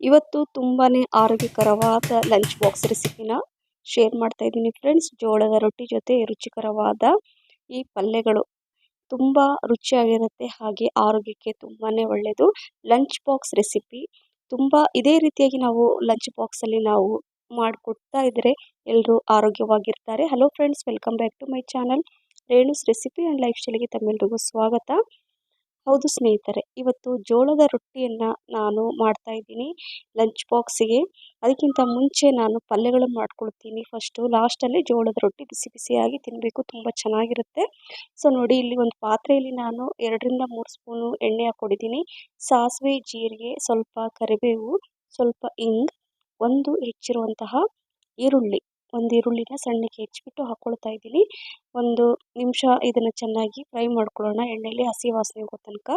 ಇವತ್ತು ತುಂಬಾ ಆರೋಗ್ಯಕರವಾದ ಲಂಚ್ ಬಾಕ್ಸ್ ರೆಸಿಪಿನ ಶೇರ್ ಮಾಡ್ತಾ ಇದ್ದೀನಿ ಫ್ರೆಂಡ್ಸ್ ಜೋಳದ ರೊಟ್ಟಿ ಜೊತೆ ರುಚಿಕರವಾದ ಈ ಪಲ್ಯಗಳು ತುಂಬ ರುಚಿಯಾಗಿರುತ್ತೆ ಹಾಗೆ ಆರೋಗ್ಯಕ್ಕೆ ತುಂಬಾ ಒಳ್ಳೆಯದು ಲಂಚ್ ಬಾಕ್ಸ್ ರೆಸಿಪಿ ತುಂಬ ಇದೇ ರೀತಿಯಾಗಿ ನಾವು ಲಂಚ್ ಬಾಕ್ಸಲ್ಲಿ ನಾವು ಮಾಡಿಕೊಡ್ತಾ ಇದ್ದರೆ ಎಲ್ಲರೂ ಆರೋಗ್ಯವಾಗಿರ್ತಾರೆ. Hello friends welcome back to my channel Renu's recipe and life ಸ್ಟೈಲಿಗೆ ತಮ್ಮೆಲ್ಲರಿಗೂ ಸ್ವಾಗತ. ಹೌದು ಸ್ನೇಹಿತರೆ, ಇವತ್ತು ಜೋಳದ ರೊಟ್ಟಿಯನ್ನು ನಾನು ಮಾಡ್ತಾ ಇದ್ದೀನಿ ಲಂಚ್ ಬಾಕ್ಸಿಗೆ ಅದಕ್ಕಿಂತ ಮುಂಚೆ ನಾನು ಪಲ್ಯಗಳು ಮಾಡ್ಕೊಳ್ತೀನಿ. ಫಸ್ಟು ಲಾಸ್ಟಲ್ಲಿ ಜೋಳದ ರೊಟ್ಟಿ ಬಿಸಿ ಬಿಸಿಯಾಗಿ ತಿನ್ನಬೇಕು ತುಂಬ ಚೆನ್ನಾಗಿರುತ್ತೆ. ಸೊ ನೋಡಿ ಇಲ್ಲಿ ಒಂದು ಪಾತ್ರೆಯಲ್ಲಿ ನಾನು ಎರಡರಿಂದ ಮೂರು ಸ್ಪೂನು ಎಣ್ಣೆ ಹಾಕ್ಕೊಂಡಿದ್ದೀನಿ. ಸಾಸಿವೆ, ಜೀರಿಗೆ, ಸ್ವಲ್ಪ ಕರಿಬೇವು, ಸ್ವಲ್ಪ ಇಂಗ್, ಒಂದು ಹೆಚ್ಚಿರುವಂತಹ ಈರುಳ್ಳಿ. ಒಂದು ಈರುಳ್ಳಿನ ಸಣ್ಣಕ್ಕೆ ಹೆಚ್ಚಿಬಿಟ್ಟು ಹಾಕ್ಕೊಳ್ತಾ ಇದ್ದೀನಿ. ಒಂದು ನಿಮಿಷ ಇದನ್ನು ಚೆನ್ನಾಗಿ ಫ್ರೈ ಮಾಡ್ಕೊಳ್ಳೋಣ. ಎಣ್ಣೆಯಲ್ಲಿ ಹಸಿ ವಾಸನೆ ಹೋಗೋ ತನಕ.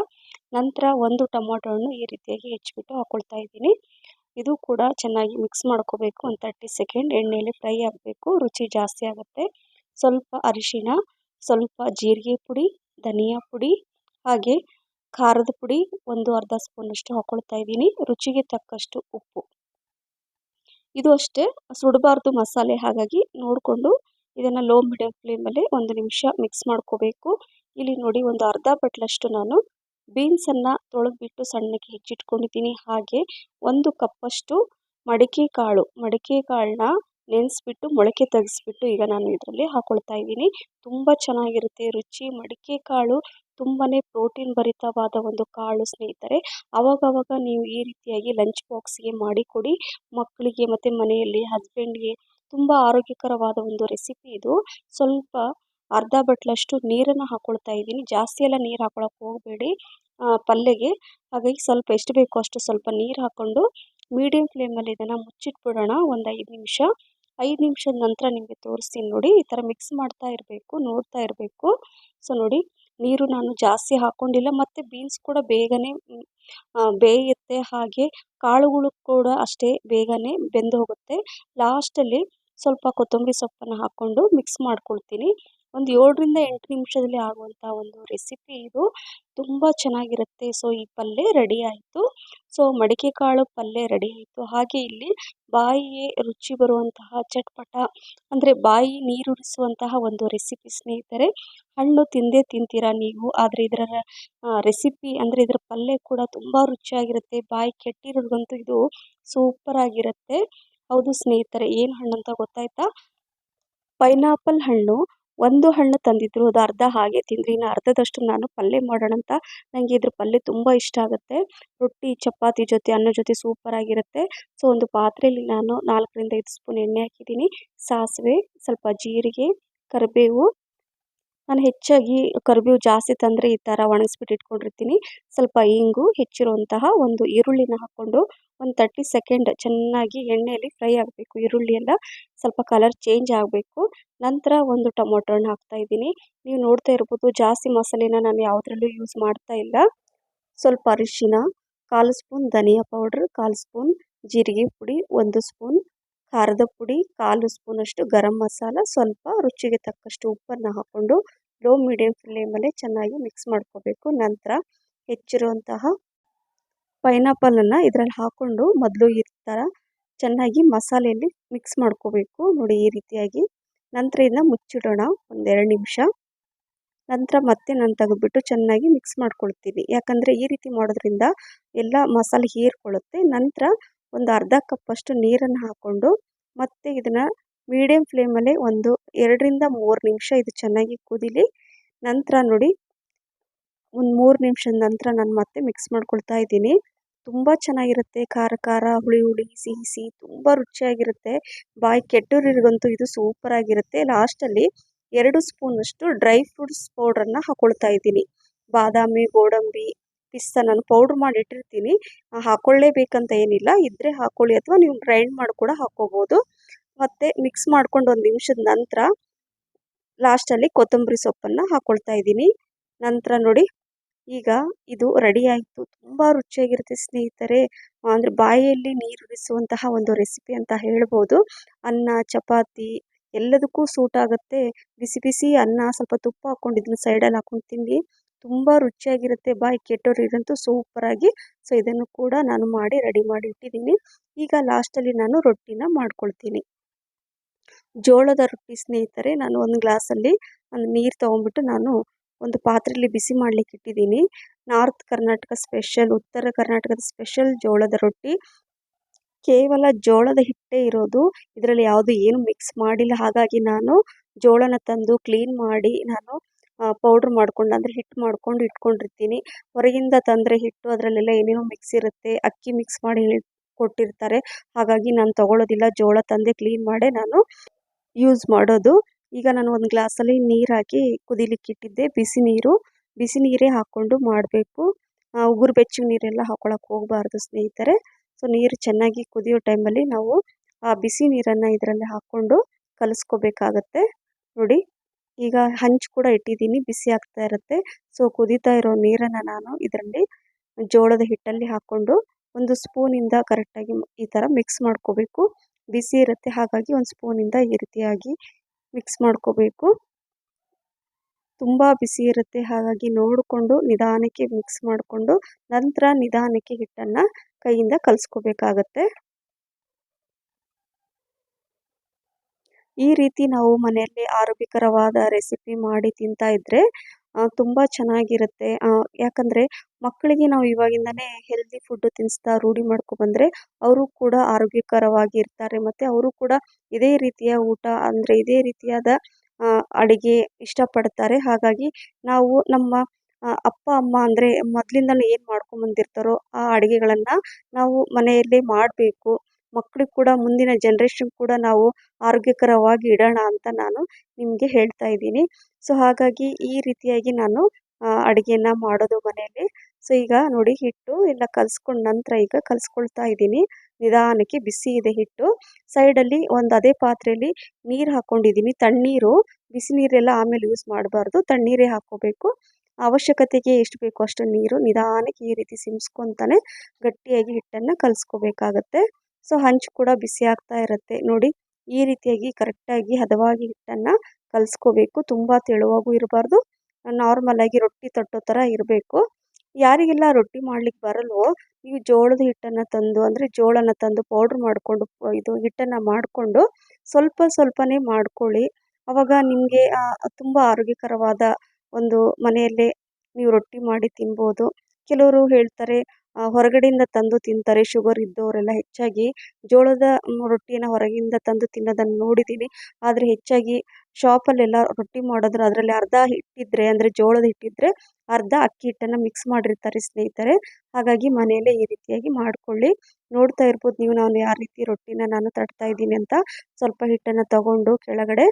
ನಂತರ ಒಂದು ಟೊಮೊಟೊ ಹಣ್ಣು ಈ ರೀತಿಯಾಗಿ ಹೆಚ್ಚಿಬಿಟ್ಟು ಹಾಕ್ಕೊಳ್ತಾ ಇದ್ದೀನಿ. ಇದು ಕೂಡ ಚೆನ್ನಾಗಿ ಮಿಕ್ಸ್ ಮಾಡ್ಕೋಬೇಕು. ಒಂದು ತರ್ಟಿ ಸೆಕೆಂಡ್ ಎಣ್ಣೆಯಲ್ಲಿ ಫ್ರೈ ಆಗಬೇಕು. ರುಚಿ ಜಾಸ್ತಿ ಆಗುತ್ತೆ. ಸ್ವಲ್ಪ ಅರಿಶಿನ ಸ್ವಲ್ಪ ಜೀರಿಗೆ ಪುಡಿ, ಧನಿಯಾ ಪುಡಿ, ಹಾಗೆ ಖಾರದ ಪುಡಿ ಒಂದು ಅರ್ಧ ಸ್ಪೂನಷ್ಟು ಹಾಕ್ಕೊಳ್ತಾ ಇದ್ದೀನಿ. ರುಚಿಗೆ ತಕ್ಕಷ್ಟು ಉಪ್ಪು. ಇದು ಅಷ್ಟೇ. ಸುಡಬಾರ್ದು ಮಸಾಲೆ. ಹಾಗಾಗಿ ನೋಡಿಕೊಂಡು ಇದನ್ನು ಲೋ ಮೀಡಿಯಮ್ ಫ್ಲೇಮಲ್ಲಿ ಒಂದು ನಿಮಿಷ ಮಿಕ್ಸ್ ಮಾಡ್ಕೋಬೇಕು. ಇಲ್ಲಿ ನೋಡಿ ಒಂದು ಅರ್ಧ ಬಟ್ಲಷ್ಟು ನಾನು ಬೀನ್ಸನ್ನು ತೊಳೆದ್ಬಿಟ್ಟು ಸಣ್ಣಕ್ಕೆ ಹೆಚ್ಚಿಟ್ಕೊಂಡಿದ್ದೀನಿ. ಹಾಗೆ ಒಂದು ಕಪ್ಪಷ್ಟು ಮಡಿಕೆ ಕಾಳು. ಮಡಿಕೆ ಕಾಳನ್ನ ನೆನೆಸ್ಬಿಟ್ಟು ಮೊಳಕೆ ತೆಗೆಸ್ಬಿಟ್ಟು ಈಗ ನಾನು ಇದರಲ್ಲಿ ಹಾಕೊಳ್ತಾ ಇದ್ದೀನಿ. ತುಂಬ ಚೆನ್ನಾಗಿರುತ್ತೆ, ರುಚಿ. ಮಡಿಕೆ ಕಾಳು ತುಂಬಾ ಪ್ರೋಟೀನ್ ಭರಿತವಾದ ಒಂದು ಕಾಳು ಸ್ನೇಹಿತರೆ, ಅವಾಗವಾಗ ನೀವು ಈ ರೀತಿಯಾಗಿ ಲಂಚ್ ಬಾಕ್ಸ್ಗೆ ಮಾಡಿಕೊಡಿ. ಮಕ್ಕಳಿಗೆ ಮತ್ತು ಮನೆಯಲ್ಲಿ ಹಸ್ಬೆಂಡ್ಗೆ ತುಂಬ ಆರೋಗ್ಯಕರವಾದ ಒಂದು ರೆಸಿಪಿ ಇದು. ಸ್ವಲ್ಪ ಅರ್ಧ ಬಟ್ಲಷ್ಟು ನೀರನ್ನು ಹಾಕ್ಕೊಳ್ತಾ ಇದ್ದೀನಿ. ಜಾಸ್ತಿ ಎಲ್ಲ ನೀರು ಹಾಕ್ಕೊಳಕ್ಕೆ ಹೋಗಬೇಡಿ. ಪಲ್ಯಗೆ ಹಾಗಾಗಿ ಸ್ವಲ್ಪ ಎಷ್ಟು ಬೇಕೋ ಅಷ್ಟು ಸ್ವಲ್ಪ ನೀರು ಹಾಕ್ಕೊಂಡು ಮೀಡಿಯಮ್ ಫ್ಲೇಮಲ್ಲಿ ಇದನ್ನು ಮುಚ್ಚಿಟ್ಬಿಡೋಣ. ಒಂದು ಐದು ನಿಮಿಷ. ಐದು ನಿಮಿಷದ ನಂತರ ನಿಮಗೆ ತೋರಿಸ್ತೀನಿ ನೋಡಿ. ಈ ಥರ ಮಿಕ್ಸ್ ಮಾಡ್ತಾ ಇರಬೇಕು, ನೋಡ್ತಾ ಇರಬೇಕು. ಸೊ ನೋಡಿ ನೀರು ನಾನು ಜಾಸ್ತಿ ಹಾಕ್ಕೊಂಡಿಲ್ಲ ಮತ್ತು ಬೀನ್ಸ್ ಕೂಡ ಬೇಗನೆ ಬೇಯುತ್ತೆ ಹಾಗೆ ಕಾಳುಗಳು ಕೂಡ ಅಷ್ಟೇ ಬೇಗನೆ ಬೆಂದು ಹೋಗುತ್ತೆ. ಲಾಸ್ಟಲ್ಲಿ ಸ್ವಲ್ಪ ಕೊತ್ತಂಬರಿ ಸೊಪ್ಪನ್ನು ಹಾಕ್ಕೊಂಡು ಮಿಕ್ಸ್ ಮಾಡ್ಕೊಳ್ತೀನಿ. ಒಂದು ಏಳರಿಂದ ಎಂಟು ನಿಮಿಷದಲ್ಲಿ ಆಗುವಂಥ ಒಂದು ರೆಸಿಪಿ ಇದು. ತುಂಬ ಚೆನ್ನಾಗಿರುತ್ತೆ. ಸೊ ಈ ಪಲ್ಯ ರೆಡಿ ಆಯಿತು. ಸೊ ಮಡಿಕೆ ಕಾಳು ಪಲ್ಯ ರೆಡಿ ಆಯಿತು. ಹಾಗೆ ಇಲ್ಲಿ ಬಾಯಿಗೆ ರುಚಿ ಬರುವಂತಹ ಚಟ್ಪಟ, ಅಂದರೆ ಬಾಯಿ ನೀರುರಿಸುವಂತಹ ಒಂದು ರೆಸಿಪಿ ಸ್ನೇಹಿತರೆ. ಹಣ್ಣು ತಿಂದೇ ತಿಂತೀರಾ ನೀವು? ಆದರೆ ಇದರ ರೆಸಿಪಿ ಅಂದರೆ ಇದರ ಪಲ್ಯ ಕೂಡ ತುಂಬ ರುಚಿಯಾಗಿರುತ್ತೆ. ಬಾಯಿ ಕೆಟ್ಟಿರೋದಂತೂ ಇದು ಸೂಪರ್ ಆಗಿರುತ್ತೆ. ಹೌದು ಸ್ನೇಹಿತರೆ, ಏನು ಹಣ್ಣು ಅಂತ ಗೊತ್ತಾಯ್ತಾ? ಪೈನಾಪಲ್ ಹಣ್ಣು. ಒಂದು ಹಣ್ಣು ತಂದಿದ್ರು, ಅದು ಅರ್ಧ ಹಾಗೆ ತಿಂದ್ರಿ, ಇನ್ನು ಅರ್ಧದಷ್ಟು ನಾನು ಪಲ್ಯ ಮಾಡೋಣ ಅಂತ ನನಗೆ ಇದ್ರ ಪಲ್ಯ ತುಂಬ ಇಷ್ಟ ಆಗುತ್ತೆ. ರೊಟ್ಟಿ, ಚಪಾತಿ ಜೊತೆ, ಅನ್ನ ಜೊತೆ ಸೂಪರ್ ಆಗಿರುತ್ತೆ. ಸೊ ಒಂದು ಪಾತ್ರೆಯಲ್ಲಿ ನಾನು ನಾಲ್ಕರಿಂದ ಐದು ಸ್ಪೂನ್ ಎಣ್ಣೆ ಹಾಕಿದ್ದೀನಿ. ಸಾಸಿವೆ, ಸ್ವಲ್ಪ ಜೀರಿಗೆ, ಕರಿಬೇವು ನಾನು ಹೆಚ್ಚಾಗಿ ಕರಿಬೇವು ಜಾಸ್ತಿ ತಂದರೆ ಈ ಥರ ಒಣಗಿಸ್ಬಿಟ್ಟು ಇಟ್ಕೊಂಡಿರ್ತೀನಿ. ಸ್ವಲ್ಪ ಇಂಗು ಹೆಚ್ಚಿರುವಂತಹ ಒಂದು ಈರುಳ್ಳಿನ ಹಾಕ್ಕೊಂಡು ಒಂದು ತರ್ಟಿ ಸೆಕೆಂಡ್ ಚೆನ್ನಾಗಿ ಎಣ್ಣೆಯಲ್ಲಿ ಫ್ರೈ ಆಗಬೇಕು ಈರುಳ್ಳಿ ಎಲ್ಲ. ಸ್ವಲ್ಪ ಕಲರ್ ಚೇಂಜ್ ಆಗಬೇಕು. ನಂತರ ಒಂದು ಟೊಮೊಟೊ ಹಣ್ಣು ಹಾಕ್ತಾಯಿದ್ದೀನಿ ನೀವು ನೋಡ್ತಾ ಇರ್ಬೋದು ಜಾಸ್ತಿ ಮಸಾಲೆನ ನಾನು ಯಾವುದ್ರಲ್ಲೂ ಯೂಸ್ ಮಾಡ್ತಾ ಇಲ್ಲ. ಸ್ವಲ್ಪ ಅರಿಶಿನ, ಕಾಲು ಸ್ಪೂನ್ ಧನಿಯಾ ಪೌಡ್ರ್, ಕಾಲು ಸ್ಪೂನ್ ಜೀರಿಗೆ ಪುಡಿ, ಒಂದು ಸ್ಪೂನ್ ಖಾರದ ಪುಡಿ, ಕಾಲು ಸ್ಪೂನಷ್ಟು ಗರಂ ಮಸಾಲ, ಸ್ವಲ್ಪ ರುಚಿಗೆ ತಕ್ಕಷ್ಟು ಉಪ್ಪನ್ನು ಹಾಕ್ಕೊಂಡು ಲೋ ಮೀಡಿಯಮ್ ಫ್ಲೇಮಲ್ಲೇ ಚೆನ್ನಾಗಿ ಮಿಕ್ಸ್ ಮಾಡ್ಕೋಬೇಕು. ನಂತರ ಹೆಚ್ಚಿರುವಂತಹ ಪೈನಾಪಲನ್ನು ಇದರಲ್ಲಿ ಹಾಕ್ಕೊಂಡು ಮೊದಲು ಈ ಥರ ಚೆನ್ನಾಗಿ ಮಸಾಲೆಯಲ್ಲಿ ಮಿಕ್ಸ್ ಮಾಡ್ಕೋಬೇಕು. ನೋಡಿ, ಈ ರೀತಿಯಾಗಿ. ನಂತರ ಇದನ್ನ ಮುಚ್ಚಿಡೋಣ ಒಂದೆರಡು ನಿಮಿಷ. ನಂತರ ಮತ್ತೆ ನಾನು ತೆಗೆದ್ಬಿಟ್ಟು ಚೆನ್ನಾಗಿ ಮಿಕ್ಸ್ ಮಾಡ್ಕೊಳ್ತೀನಿ. ಯಾಕಂದರೆ ಈ ರೀತಿ ಮಾಡೋದ್ರಿಂದ ಎಲ್ಲ ಮಸಾಲೆ ಹೀರ್ಕೊಳ್ಳುತ್ತೆ. ನಂತರ ಒಂದು ಅರ್ಧ ಕಪ್ಪಷ್ಟು ನೀರನ್ನು ಹಾಕ್ಕೊಂಡು ಮತ್ತೆ ಇದನ್ನು ಮೀಡಿಯಮ್ ಫ್ಲೇಮಲ್ಲೇ ಒಂದು ಎರಡರಿಂದ ಮೂರು ನಿಮಿಷ ಇದು ಚೆನ್ನಾಗಿ ಕುದಿಲಿ, ನಂತರ ನೋಡಿ ಒಂದು ಮೂರು ನಿಮಿಷದ ನಂತರ ನಾನು ಮತ್ತೆ ಮಿಕ್ಸ್ ಮಾಡ್ಕೊಳ್ತಾ ಇದ್ದೀನಿ. ತುಂಬ ಚೆನ್ನಾಗಿರುತ್ತೆ, ಖಾರ ಖಾರ, ಹುಳಿ ಹುಳಿ, ಸಿಹಿ ಸಿಹಿ, ತುಂಬ ರುಚಿಯಾಗಿರುತ್ತೆ. ಬಾಯಿ ಕೆಟ್ಟೋರಿಗಂತೂ ಇದು ಸೂಪರ್ ಆಗಿರುತ್ತೆ. ಲಾಸ್ಟಲ್ಲಿ ಎರಡು ಸ್ಪೂನಷ್ಟು ಡ್ರೈ ಫ್ರೂಟ್ಸ್ ಪೌಡ್ರನ್ನು ಹಾಕ್ಕೊಳ್ತಾ ಇದ್ದೀನಿ. ಬಾದಾಮಿ, ಗೋಡಂಬಿ ಪಿಸ್ತಾ ನಾನು ಪೌಡ್ರ್ ಮಾಡಿ ಇಟ್ಟಿರ್ತೀನಿ. ಹಾಕ್ಕೊಳ್ಳೇಬೇಕಂತ ಏನಿಲ್ಲ. ಇದ್ದರೆ ಹಾಕ್ಕೊಳ್ಳಿ ಅಥವಾ ನೀವು ಗ್ರೈಂಡ್ ಮಾಡಿ ಕೂಡ ಹಾಕ್ಕೋಬೋದು ಮತ್ತು ಮಿಕ್ಸ್ ಮಾಡ್ಕೊಂಡು ಒಂದು ನಿಮಿಷದ ನಂತರ ಲಾಸ್ಟಲ್ಲಿ ಕೊತ್ತಂಬರಿ ಸೊಪ್ಪನ್ನು ಹಾಕ್ಕೊಳ್ತಾ ಇದ್ದೀನಿ. ನಂತರ ನೋಡಿ, ಈಗ ಇದು ರೆಡಿ ಆಯಿತು. ತುಂಬ ರುಚಿಯಾಗಿರುತ್ತೆ ಸ್ನೇಹಿತರೆ. ಅಂದರೆ ನೀರು ನೀರುರಿಸುವಂತಹ ಒಂದು ರೆಸಿಪಿ ಅಂತ ಹೇಳ್ಬೋದು. ಅನ್ನ, ಚಪಾತಿ ಎಲ್ಲದಕ್ಕೂ ಸೂಟ್ ಆಗುತ್ತೆ. ಬಿಸಿ ಬಿಸಿ ಅನ್ನ ಸ್ವಲ್ಪ ತುಪ್ಪ ಹಾಕ್ಕೊಂಡು ಇದನ್ನ ಸೈಡಲ್ಲಿ ಹಾಕೊಂಡು ತಿನ್ನಿ. ತುಂಬ ರುಚಿಯಾಗಿರುತ್ತೆ. ಬಾಯಿ ಕೆಟ್ಟೋರು ಇದಂತೂ ಸೂಪರಾಗಿ ಸೊ ಇದನ್ನು ಕೂಡ ನಾನು ಮಾಡಿ ರೆಡಿ ಮಾಡಿ ಇಟ್ಟಿದ್ದೀನಿ. ಈಗ ಲಾಸ್ಟಲ್ಲಿ ನಾನು ರೊಟ್ಟಿನ ಮಾಡ್ಕೊಳ್ತೀನಿ. ಜೋಳದ ರೊಟ್ಟಿ ಸ್ನೇಹಿತರೆ, ನಾನು ಒಂದು ಗ್ಲಾಸಲ್ಲಿ ಒಂದು ನೀರು ತೊಗೊಂಬಿಟ್ಟು ನಾನು ಒಂದು ಪಾತ್ರೆಯಲ್ಲಿ ಬಿಸಿ ಮಾಡಲಿಕ್ಕೆ ಇಟ್ಟಿದ್ದೀನಿ. ನಾರ್ತ್ ಕರ್ನಾಟಕ ಸ್ಪೆಷಲ್ ಉತ್ತರ ಕರ್ನಾಟಕದ ಸ್ಪೆಷಲ್ ಜೋಳದ ರೊಟ್ಟಿ. ಕೇವಲ ಜೋಳದ ಹಿಟ್ಟೇ ಇರೋದು. ಇದರಲ್ಲಿ ಯಾವುದು ಏನು ಮಿಕ್ಸ್ ಮಾಡಿಲ್ಲ. ಹಾಗಾಗಿ ನಾನು ಜೋಳನ ತಂದು ಕ್ಲೀನ್ ಮಾಡಿ ನಾನು ಪೌಡ್ರ್ ಮಾಡ್ಕೊಂಡು, ಅಂದರೆ ಹಿಟ್ಟು ಮಾಡ್ಕೊಂಡು ಇಟ್ಕೊಂಡಿರ್ತೀನಿ. ಹೊರಗಿಂದ ತಂದರೆ ಹಿಟ್ಟು, ಅದರಲ್ಲೆಲ್ಲ ಏನೇನೋ ಮಿಕ್ಸ್ ಇರುತ್ತೆ, ಅಕ್ಕಿ ಮಿಕ್ಸ್ ಮಾಡಿ ಕೊಟ್ಟಿರ್ತಾರೆ. ಹಾಗಾಗಿ ನಾನು ತೊಗೊಳ್ಳೋದಿಲ್ಲ ಜೋಳ ತಂದೆ ಕ್ಲೀನ್ ಮಾಡೇ ನಾನು ಯೂಸ್ ಮಾಡೋದು. ಈಗ ನಾನು ಒಂದು ಗ್ಲಾಸಲ್ಲಿ ನೀರು ಹಾಕಿ ಕುದಿಲಿಕ್ಕೆ ಇಟ್ಟಿದ್ದೆ, ಬಿಸಿ ನೀರು. ಬಿಸಿ ನೀರೇ ಹಾಕ್ಕೊಂಡು ಮಾಡಬೇಕು. ಉಗುರು ಬೆಚ್ಚಗೆ ನೀರೆಲ್ಲ ಹಾಕ್ಕೊಳಕ್ಕೆ ಹೋಗಬಾರ್ದು ಸ್ನೇಹಿತರೆ. ಸೊ ನೀರು ಚೆನ್ನಾಗಿ ಕುದಿಯೋ ಟೈಮಲ್ಲಿ ನಾವು ಆ ಬಿಸಿ ನೀರನ್ನು ಇದರಲ್ಲಿ ಹಾಕ್ಕೊಂಡು ಕಲಿಸ್ಕೋಬೇಕಾಗತ್ತೆ. ನೋಡಿ. ಈಗ ಹಂಚು ಕೂಡ ಇಟ್ಟಿದ್ದೀನಿ, ಬಿಸಿ ಆಗ್ತಾ ಇರುತ್ತೆ. ಸೊ ಕುದೀತಾ ಇರೋ ನೀರನ್ನು ನಾನು ಇದರಲ್ಲಿ ಜೋಳದ ಹಿಟ್ಟಲ್ಲಿ ಹಾಕ್ಕೊಂಡು ಒಂದು ಸ್ಪೂನಿಂದ ಕರೆಕ್ಟಾಗಿ ಈ ಥರ ಮಿಕ್ಸ್ ಮಾಡ್ಕೋಬೇಕು. ಬಿಸಿ ಇರುತ್ತೆ, ಹಾಗಾಗಿ ಒಂದು ಸ್ಪೂನಿಂದ ಈ ರೀತಿಯಾಗಿ ಮಿಕ್ಸ್ ಮಾಡ್ಕೋಬೇಕು. ತುಂಬ ಬಿಸಿ ಇರುತ್ತೆ, ಹಾಗಾಗಿ ನೋಡಿಕೊಂಡು ನಿಧಾನಕ್ಕೆ ಮಿಕ್ಸ್ ಮಾಡಿಕೊಂಡು ನಂತರ ನಿಧಾನಕ್ಕೆ ಹಿಟ್ಟನ್ನು ಕೈಯಿಂದ ಕಲಿಸ್ಕೋಬೇಕಾಗತ್ತೆ. ಈ ರೀತಿ ನಾವು ಮನೆಯಲ್ಲಿ ಆರೋಗ್ಯಕರವಾದ ರೆಸಿಪಿ ಮಾಡಿ ತಿಂತಾ ಇದ್ದರೆ ತುಂಬ ಚೆನ್ನಾಗಿರುತ್ತೆ. ಯಾಕಂದರೆ ಮಕ್ಕಳಿಗೆ ನಾವು ಇವಾಗಿಂದನೇ ಹೆಲ್ದಿ ಫುಡ್ ತಿನ್ನಿಸ್ತಾ ರೂಢಿ ಮಾಡ್ಕೊಬಂದರೆ ಅವರು ಕೂಡ ಆರೋಗ್ಯಕರವಾಗಿ ಇರ್ತಾರೆ. ಮತ್ತು ಅವರು ಕೂಡ ಇದೇ ರೀತಿಯ ಊಟ ಅಂದರೆ ಇದೇ ರೀತಿಯಾದ ಅಡುಗೆ ಇಷ್ಟಪಡ್ತಾರೆ. ಹಾಗಾಗಿ ನಾವು ನಮ್ಮ ಅಪ್ಪ, ಅಮ್ಮ ಅಂದರೆ ಮೊದಲಿಂದಲೂ ಏನು ಮಾಡ್ಕೊಂಬಂದಿರ್ತಾರೋ ಆ ಅಡುಗೆಗಳನ್ನು ನಾವು ಮನೆಯಲ್ಲೇ ಮಾಡಬೇಕು. ಮಕ್ಳಿಗೆ ಕೂಡ ಮುಂದಿನ ಜನ್ರೇಷನ್ ಕೂಡ ನಾವು ಆರೋಗ್ಯಕರವಾಗಿ ಇಡೋಣ ಅಂತ ನಾನು ನಿಮಗೆ ಹೇಳ್ತಾ ಇದ್ದೀನಿ. ಸೊ ಹಾಗಾಗಿ ಈ ರೀತಿಯಾಗಿ ನಾನು ಅಡುಗೆನ ಮಾಡೋದು ಮನೆಯಲ್ಲಿ. ಸೊ ಈಗ ನೋಡಿ ಹಿಟ್ಟು ಎಲ್ಲ ಕಲ್ಸ್ಕೊಂಡು ನಂತರ ಈಗ ಕಲಿಸ್ಕೊಳ್ತಾ ಇದ್ದೀನಿ. ನಿಧಾನಕ್ಕೆ ಬಿಸಿ ಇದೆ ಹಿಟ್ಟು. ಸೈಡಲ್ಲಿ ಒಂದು ಅದೇ ಪಾತ್ರೆಯಲ್ಲಿ ನೀರು ಹಾಕ್ಕೊಂಡಿದ್ದೀನಿ ತಣ್ಣೀರು, ಬಿಸಿ ನೀರೆಲ್ಲ ಆಮೇಲೆ ಯೂಸ್ ಮಾಡಬಾರ್ದು. ತಣ್ಣೀರೇ ಹಾಕೋಬೇಕು ಅವಶ್ಯಕತೆಗೆ ಎಷ್ಟು ಬೇಕೋ ಅಷ್ಟು ನೀರು ನಿಧಾನಕ್ಕೆ ಈ ರೀತಿ ಸಿಮ್ಸ್ಕೊತಾನೆ ಗಟ್ಟಿಯಾಗಿ ಹಿಟ್ಟನ್ನು ಕಲಿಸ್ಕೋಬೇಕಾಗತ್ತೆ. ಸೊ, ಹಂಚು ಕೂಡ ಬಿಸಿ ಆಗ್ತಾ ಇರುತ್ತೆ. ನೋಡಿ, ಈ ರೀತಿಯಾಗಿ ಕರೆಕ್ಟಾಗಿ ಹದವಾಗಿ ಹಿಟ್ಟನ್ನು ಕಲಿಸ್ಕೋಬೇಕು. ತುಂಬ ತೆಳುವಾಗೂ ಇರಬಾರ್ದು. ನಾರ್ಮಲಾಗಿ ರೊಟ್ಟಿ ತಟ್ಟೋ ಥರ ಇರಬೇಕು. ಯಾರಿಗೆಲ್ಲ ರೊಟ್ಟಿ ಮಾಡ್ಲಿಕ್ಕೆ ಬರಲ್ವೋ, ನೀವು ಜೋಳದ ಹಿಟ್ಟನ್ನು ತಂದು, ಅಂದರೆ ಜೋಳನ ತಂದು ಪೌಡ್ರ್ ಮಾಡಿಕೊಂಡು, ಇದು ಹಿಟ್ಟನ್ನು ಮಾಡಿಕೊಂಡು ಸ್ವಲ್ಪ ಸ್ವಲ್ಪನೇ ಮಾಡ್ಕೊಳ್ಳಿ. ಅವಾಗ ನಿಮಗೆ ತುಂಬ ಆರೋಗ್ಯಕರವಾದ ಒಂದು ಮನೆಯಲ್ಲೇ ನೀವು ರೊಟ್ಟಿ ಮಾಡಿ ತಿನ್ಬೋದು. ಕೆಲವರು ಹೇಳ್ತಾರೆ ಹೊರಗಡೆಯಿಂದ ತಂದು ತಿಂತಾರೆ. ಶುಗರ್ ಇದ್ದವರೆಲ್ಲ ಹೆಚ್ಚಾಗಿ ಜೋಳದ ರೊಟ್ಟಿನ ಹೊರಗಿಂದ ತಂದು ತಿನ್ನೋದನ್ನು ನೋಡಿದ್ದೀನಿ ಆದರೆ ಹೆಚ್ಚಾಗಿ ಶಾಪಲ್ಲೆಲ್ಲ ರೊಟ್ಟಿ ಮಾಡಿದ್ರೆ ಅದರಲ್ಲಿ ಅರ್ಧ ಹಿಟ್ಟಿದ್ರೆ, ಅಂದರೆ ಜೋಳದ ಹಿಟ್ಟಿದ್ರೆ ಅರ್ಧ ಅಕ್ಕಿ ಹಿಟ್ಟನ್ನು ಮಿಕ್ಸ್ ಮಾಡಿರ್ತಾರೆ ಸ್ನೇಹಿತರೆ. ಹಾಗಾಗಿ ಮನೆಯಲ್ಲೇ ಈ ರೀತಿಯಾಗಿ ಮಾಡಿಕೊಳ್ಳಿ. ನೋಡ್ತಾ ಇರ್ಬೋದು ನೀವು ನಾನು ಯಾವ ರೀತಿ ರೊಟ್ಟಿನ ನಾನು ತಟ್ತಾ ಇದ್ದೀನಿ ಅಂತ. ಸ್ವಲ್ಪ ಹಿಟ್ಟನ್ನು ತಗೊಂಡು ಕೆಳಗಡೆ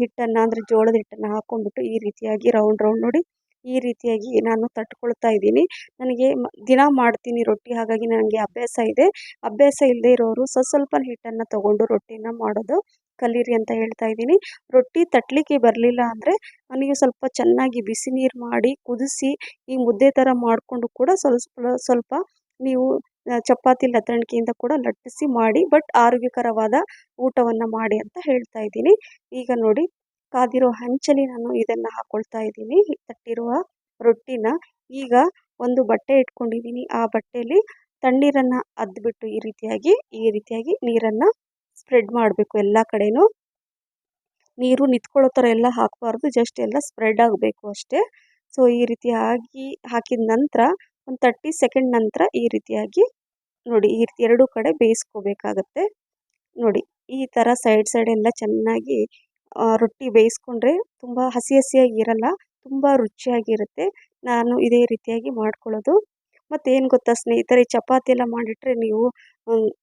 ಹಿಟ್ಟನ್ನು, ಅಂದರೆ ಜೋಳದ ಹಿಟ್ಟನ್ನು ಹಾಕ್ಕೊಂಡ್ಬಿಟ್ಟು ಈ ರೀತಿಯಾಗಿ ರೌಂಡ್ ರೌಂಡ್ ನೋಡಿ ಈ ರೀತಿಯಾಗಿ ನಾನು ತಟ್ಕೊಳ್ತಾ ಇದ್ದೀನಿ. ನನಗೆ ದಿನ ಮಾಡ್ತೀನಿ ರೊಟ್ಟಿ, ಹಾಗಾಗಿ ನನಗೆ ಅಭ್ಯಾಸ ಇದೆ. ಅಭ್ಯಾಸ ಇಲ್ಲದೆ ಇರೋರು ಸ್ವಲ್ಪ ಸ್ವಲ್ಪ ಹಿಟ್ಟನ್ನು ತೊಗೊಂಡು ರೊಟ್ಟಿನ ಮಾಡೋದು ಕಲೀರಿ ಅಂತ ಹೇಳ್ತಾ ಇದ್ದೀನಿ. ರೊಟ್ಟಿ ತಟ್ಟಲಿಕ್ಕೆ ಬರಲಿಲ್ಲ ಅಂದರೆ ನನಗೆ ಸ್ವಲ್ಪ ಚೆನ್ನಾಗಿ ಬಿಸಿ ನೀರು ಮಾಡಿ ಕುದಿಸಿ ಈ ಮುದ್ದೆ ಥರ ಮಾಡಿಕೊಂಡು ಕೂಡ ಸ್ವಲ್ಪ ಸ್ವಲ್ಪ ನೀವು ಚಪಾತಿ ಲತ್ತಣಿಕೆಯಿಂದ ಕೂಡ ಲಟ್ಟಿಸಿ ಮಾಡಿ, ಬಟ್ ಆರೋಗ್ಯಕರವಾದ ಊಟವನ್ನು ಮಾಡಿ ಅಂತ ಹೇಳ್ತಾ ಇದ್ದೀನಿ. ಈಗ ನೋಡಿ ಕಾದಿರೋ ಹಂಚಲ್ಲಿ ನಾನು ಇದನ್ನು ಹಾಕ್ಕೊಳ್ತಾ ಇದ್ದೀನಿ. ತಟ್ಟಿರುವ ರೊಟ್ಟಿನ ಈಗ ಒಂದು ಬಟ್ಟೆ ಇಟ್ಕೊಂಡಿದ್ದೀನಿ. ಆ ಬಟ್ಟೆಯಲ್ಲಿ ತಣ್ಣೀರನ್ನು ಅದ್ಬಿಟ್ಟು ಈ ರೀತಿಯಾಗಿ ಈ ರೀತಿಯಾಗಿ ನೀರನ್ನು ಸ್ಪ್ರೆಡ್ ಮಾಡಬೇಕು ಎಲ್ಲ ಕಡೆಯೂ ನೀರು ನಿಂತ್ಕೊಳ್ಳೋ ಥರ ಎಲ್ಲ ಹಾಕಬಾರ್ದು. ಜಸ್ಟ್ ಎಲ್ಲ ಸ್ಪ್ರೆಡ್ ಆಗಬೇಕು ಅಷ್ಟೇ. ಸೊ, ಈ ರೀತಿಯಾಗಿ ಹಾಕಿದ ನಂತರ, ಒಂದು ತರ್ಟಿ ಸೆಕೆಂಡ್ ನಂತರ ಈ ರೀತಿಯಾಗಿ ನೋಡಿ, ಈ ರೀತಿ ಎರಡೂ ಕಡೆ ಬೇಯಿಸ್ಕೋಬೇಕಾಗತ್ತೆ. ನೋಡಿ, ಈ ಥರ ಸೈಡ್ ಸೈಡ್ ಎಲ್ಲ ಚೆನ್ನಾಗಿ ರೊಟ್ಟಿ ಬೇಯಿಸ್ಕೊಂಡ್ರೆ ತುಂಬ ಹಸಿ ಹಸಿಯಾಗಿ ಇರಲ್ಲ, ತುಂಬ ರುಚಿಯಾಗಿರುತ್ತೆ. ನಾನು ಇದೇ ರೀತಿಯಾಗಿ ಮಾಡ್ಕೊಳ್ಳೋದು. ಮತ್ತೇನು ಗೊತ್ತಾ ಸ್ನೇಹಿತರೆ, ಚಪಾತಿ ಎಲ್ಲ ಮಾಡಿಟ್ರೆ ನೀವು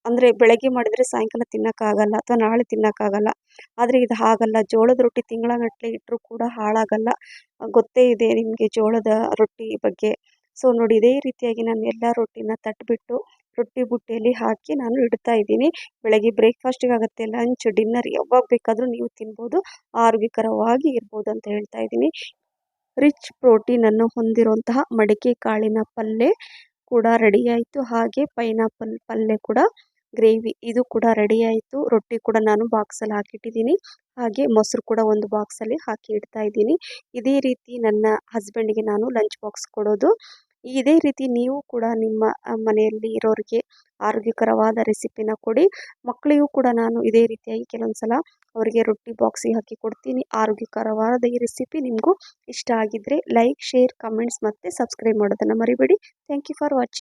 ಅಂದರೆ ಬೆಳಗ್ಗೆ ಮಾಡಿದರೆ ಸಾಯಂಕಾಲ ತಿನ್ನೋಕ್ಕಾಗಲ್ಲ ಅಥವಾ ನಾಳೆ ತಿನ್ನೋಕ್ಕಾಗಲ್ಲ. ಆದರೆ ಇದು ಹಾಗಲ್ಲ, ಜೋಳದ ರೊಟ್ಟಿ ತಿಂಗಳಗಟ್ಟಲೆ ಇಟ್ಟರೂ ಕೂಡ ಹಾಳಾಗಲ್ಲ. ಗೊತ್ತೇ ಇದೆ ನಿಮಗೆ ಜೋಳದ ರೊಟ್ಟಿ ಬಗ್ಗೆ. ಸೊ ನೋಡಿ, ಇದೇ ರೀತಿಯಾಗಿ ನಾನು ಎಲ್ಲ ರೊಟ್ಟಿನ ತಟ್ಟಿಬಿಟ್ಟು ರೊಟ್ಟಿ ಬುಟ್ಟಿಯಲ್ಲಿ ಹಾಕಿ ನಾನು ಇಡ್ತಾ ಇದ್ದೀನಿ. ಬೆಳಗ್ಗೆ ಬ್ರೇಕ್ಫಾಸ್ಟಿಗೆ ಆಗುತ್ತೆ ಲಂಚ್ ಡಿನ್ನರ್ ಯಾವಾಗ ಬೇಕಾದರೂ ನೀವು ತಿನ್ಬೋದು. ಆರೋಗ್ಯಕರವಾಗಿ ಇರ್ಬೋದು ಅಂತ ಹೇಳ್ತಾ ಇದ್ದೀನಿ. ರಿಚ್ ಪ್ರೋಟೀನನ್ನು ಹೊಂದಿರುವಂತಹ ಮಡಿಕೆ ಕಾಳಿನ ಪಲ್ಯ ಕೂಡ ರೆಡಿಯಾಯಿತು ಹಾಗೆ ಪೈನಾಪಲ್ ಪಲ್ಯ ಕೂಡ ಗ್ರೇವಿ ಇದು ಕೂಡ ರೆಡಿಯಾಯಿತು ರೊಟ್ಟಿ ಕೂಡ ನಾನು ಬಾಕ್ಸಲ್ಲಿ ಹಾಕಿಟ್ಟಿದ್ದೀನಿ. ಹಾಗೆ ಮೊಸರು ಕೂಡ ಒಂದು ಬಾಕ್ಸಲ್ಲಿ ಹಾಕಿ ಇಡ್ತಾ ಇದ್ದೀನಿ. ಇದೇ ರೀತಿ ನನ್ನ ಹಸ್ಬೆಂಡ್ಗೆ ನಾನು ಲಂಚ್ ಬಾಕ್ಸ್ ಕೊಡೋದು. ಇದೇ ರೀತಿ ನೀವು ಕೂಡ ನಿಮ್ಮ ಮನೆಯಲ್ಲಿ ಇರೋರಿಗೆ ಆರೋಗ್ಯಕರವಾದ ರೆಸಿಪಿನ ಕೊಡಿ. ಮಕ್ಕಳಿಗೂ ಕೂಡ ನಾನು ಇದೇ ರೀತಿಯಾಗಿ ಕೆಲವೊಂದು ಸಲ ಅವರಿಗೆ ರೊಟ್ಟಿ ಬಾಕ್ಸಿಗೆ ಹಾಕಿ ಕೊಡ್ತೀನಿ. ಆರೋಗ್ಯಕರವಾದ ಈ ರೆಸಿಪಿ ನಿಮಗೂ ಇಷ್ಟ ಆಗಿದ್ದರೆ ಲೈಕ್ ಶೇರ್ ಕಮೆಂಟ್ಸ್ ಮತ್ತು ಸಬ್ಸ್ಕ್ರೈಬ್ ಮಾಡೋದನ್ನು ಮರಿಬೇಡಿ. Thank you for watching